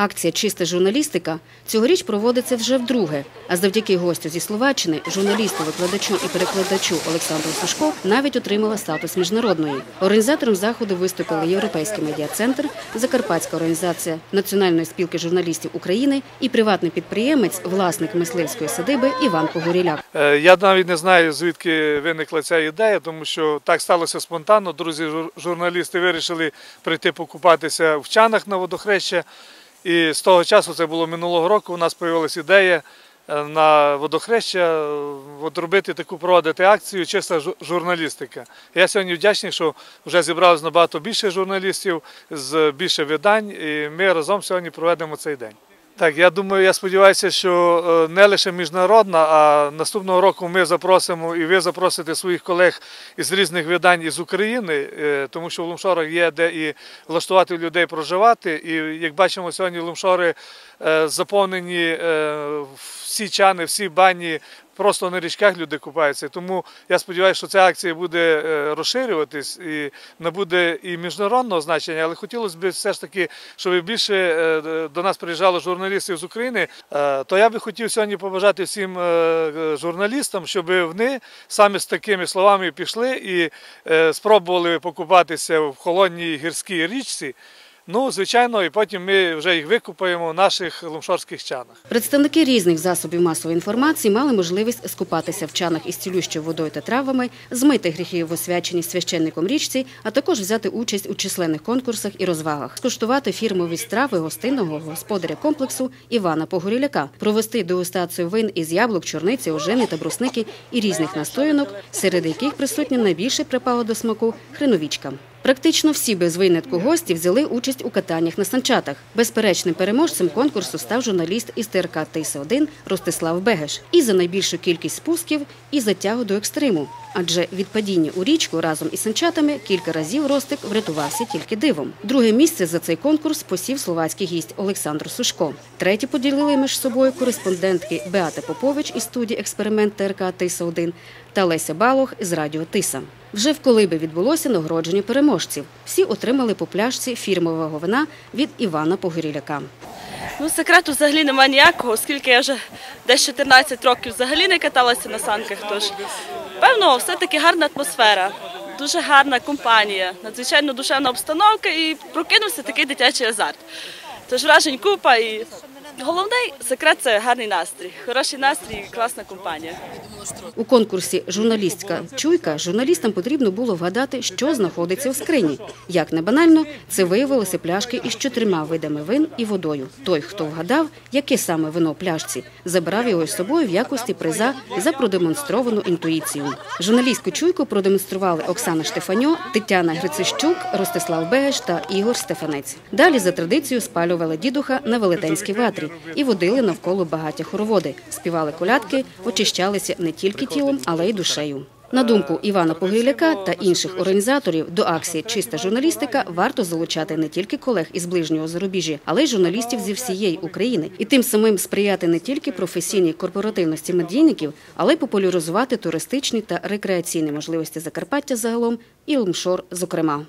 Акція Чиста журналістика цьогоріч проводиться вже вдруге. А завдяки гостю зі Словаччини, журналісту, викладачу і перекладачу Олександру Сушко навіть отримала статус міжнародної. Організатором заходу виступили Європейський медіа-центр, Закарпатська організація Національної спілки журналістів України і приватний підприємець, власник мисливської садиби Іван Погоріляк. Е, Я навіть не знаю, звідки виникла ця ідея, тому що так сталося спонтанно. Друзі, жур- журналісти вирішили прийти покупатися в чанах на водохреща. І з того часу, це було минулого року, у нас з'явилася ідея е, на водохреща відробити от робити таку проводити акцію чиста журналістика. Я сьогодні вдячний, що вже зібралось набагато більше журналістів з більше видань, і ми разом сьогодні проведемо цей день. Так, я думаю, я сподіваюся, що е, не лише міжнародна, а наступного року ми запросимо і ви запросите своїх колег із різних видань із України, е, тому що в Лумшорах є де і влаштувати людей проживати. І як бачимо, сьогодні Лумшори е, заповнені всі чани, всі бані. Просто на річках люди купаються. Тому я сподіваюся, що ця акція буде е, розширюватись і набуде і міжнародного значення, але хотілося б все ж таки, щоб більше е, до нас приїжджало журналістів з України. Е, То я би хотів сьогодні побажати всім журналістам, щоб вони саме з такими словами пішли і спробували покупатися в холодній гірській річці. Ну, звичайно, і потім ми вже їх викупаємо в наших лумшорських чанах. Представники різних засобів масової інформації мали можливість скупатися в чанах із цілющою водою та травами, змити гріхи в освяченні священником річці, а також взяти участь у численних конкурсах і розвагах, скуштувати фірмові страви гостинного господаря комплексу Івана Погоріляка, провести дегустацію вин із яблук, чорниці, ожини та брусники і різних настоянок, серед яких присутні найбільше припало до смаку хреновічка. Практично всі без винятку гості взяли участь у катаннях на санчатах. Безперечним переможцем конкурсу став журналіст із ТРК ТИС-1 Ростислав Бегеш. І за найбільшу кількість спусків, і за тягу до екстриму. Адже від падіння у річку разом із санчатами кілька разів Ростик врятувався тільки дивом. Друге місце за цей конкурс посів словацький гість Олександр Сушко. Третє поділили між собою кореспондентки Беата Попович із студії Експеримент ТРК Тиса-1 та Леся Балох з радіо Тиса. Вже в Колибі відбулося нагородження переможців. Всі отримали по пляшці фірмового вина від Івана Погоріляка. Ну, секрету взагалі немає ніякого, оскільки я вже десь 14 років взагалі не каталася на санках. Тож, певно, все-таки гарна атмосфера, дуже гарна компанія, надзвичайно душевна обстановка і прокинувся такий дитячий азарт. Тож вражень купа і головний секрет це гарний настрій, хороший настрій класна компанія. У конкурсі Журналістська чуйка журналістам потрібно було вгадати, що знаходиться у скрині. Як не банально, це виявилося пляшки із чотирма видами вин і водою. Той, хто вгадав, яке саме вино пляшці, забирав його з собою в якості приза за продемонстровану інтуїцію. Журналістську чуйку продемонстрували Оксана Штефаньо, Тетяна Грицищук, Ростислав Бегеш та Ігор Стефанець. Далі за традицією спалювали дідуха на велетенській ватрі і водили навколо багаття хороводи, співали колядки, очищалися не тільки тілом, але й душею. На думку Івана Погиляка та інших організаторів до акції Чиста журналістика варто залучати не тільки колег із ближнього зарубіжжя, але й журналістів зі всієї України і тим самим сприяти не тільки професійній корпоративності медійників, але й популяризувати туристичні та рекреаційні можливості Закарпаття загалом і Лумшор, зокрема.